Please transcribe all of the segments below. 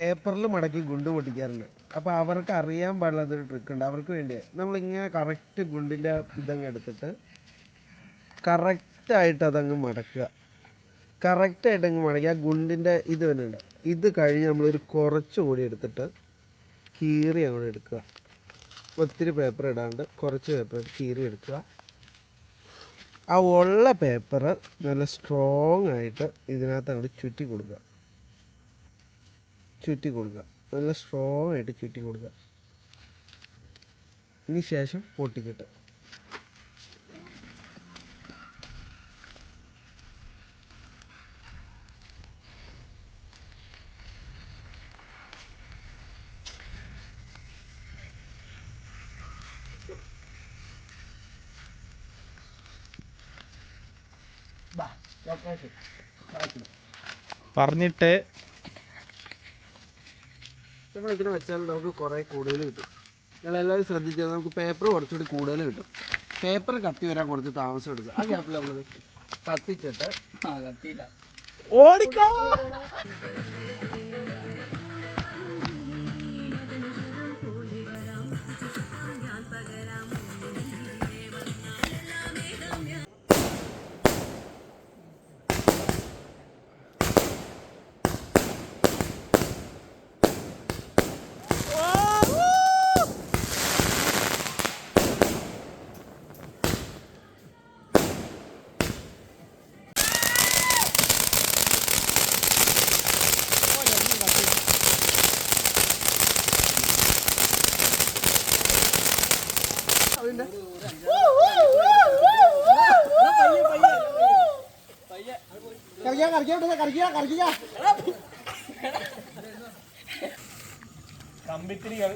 പേപ്പറിൽ മടക്കി ഗുണ്ട് പൊട്ടിക്കാറുണ്ട്. അപ്പോൾ അവർക്ക് അറിയാൻ പാടില്ലാത്തൊരു ട്രിക്ക് ഉണ്ട്. അവർക്ക് വേണ്ടിയാണ് നമ്മളിങ്ങനെ കറക്റ്റ് ഗുണ്ടിന്റെ ഇതങ്ങ് എടുത്തിട്ട് കറക്റ്റായിട്ട് അതങ്ങ് മടക്കുക. കറക്റ്റായിട്ട് അങ്ങ് മടക്കി. ആ ഗുണ്ടിന്റെ ഇത് വരുന്നുണ്ട് ഇത് കഴിഞ്ഞ് നമ്മളൊരു കുറച്ച് കൂടി എടുത്തിട്ട് കീറി അങ്ങോട്ട് എടുക്കുക. ഒത്തിരി പേപ്പർ ഇടാണ്ട് കുറച്ച് പേപ്പർ കീറി എടുക്കുക. ആ ഉള്ള പേപ്പർ നല്ല സ്ട്രോങ് ആയിട്ട് ഇതിനകത്ത് അങ്ങോട്ട് ചുറ്റി കൊടുക്കുക. ചുറ്റി കൊടുക്കുക. നല്ല സ്ട്രോങ് ആയിട്ട് ചുറ്റി കൊടുക്കുക. ഇനി ശേഷം പൊട്ടിക്കട്ടെ. പറഞ്ഞിട്ട് നമ്മൾ ഇങ്ങനെ വെച്ചാൽ നമുക്ക് കുറേ കൂടുതൽ കിട്ടും. നിങ്ങളെല്ലാവരും ശ്രദ്ധിച്ചാൽ നമുക്ക് പേപ്പർ കുറച്ചുകൂടി കൂടുതൽ കിട്ടും. പേപ്പർ കത്തി വരാൻ കുറച്ച് താമസം എടുക്കും. ആ ഗ്യാപ്പിൽ നമ്മൾ കത്തിച്ചിട്ട് ആ കത്തിയില്ല. ഓടിക്കോ! കറിയാ കറിയാ കറിയാ കറിയാ കമ്പിത്തിരികൾ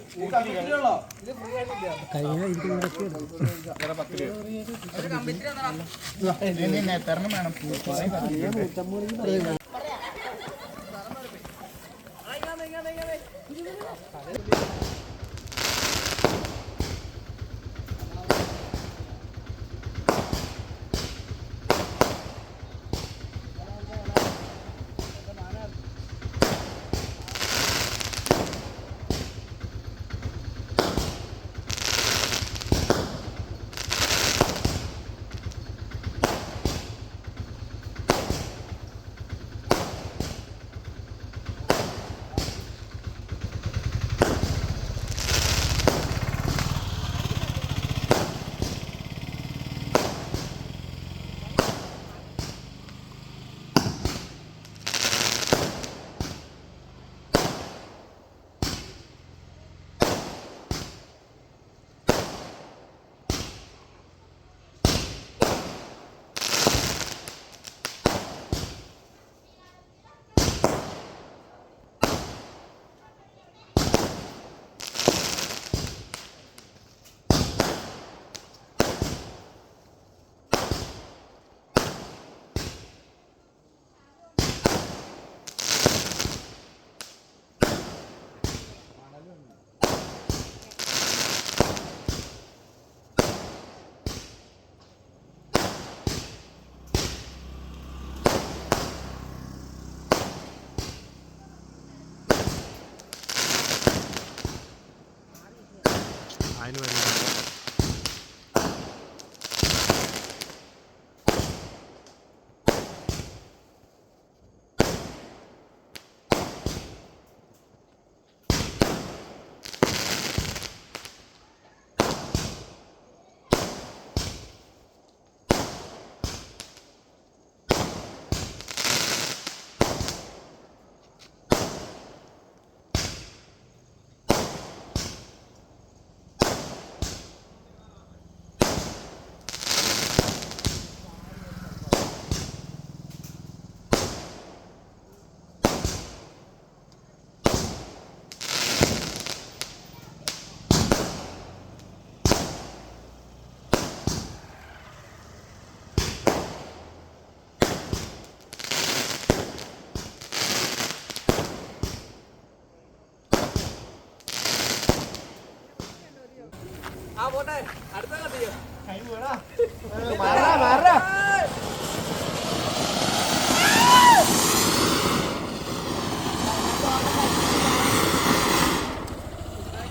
aynı. ഊട്ടികൾ കൈ വേണ്ടി മാറാ മാറാ.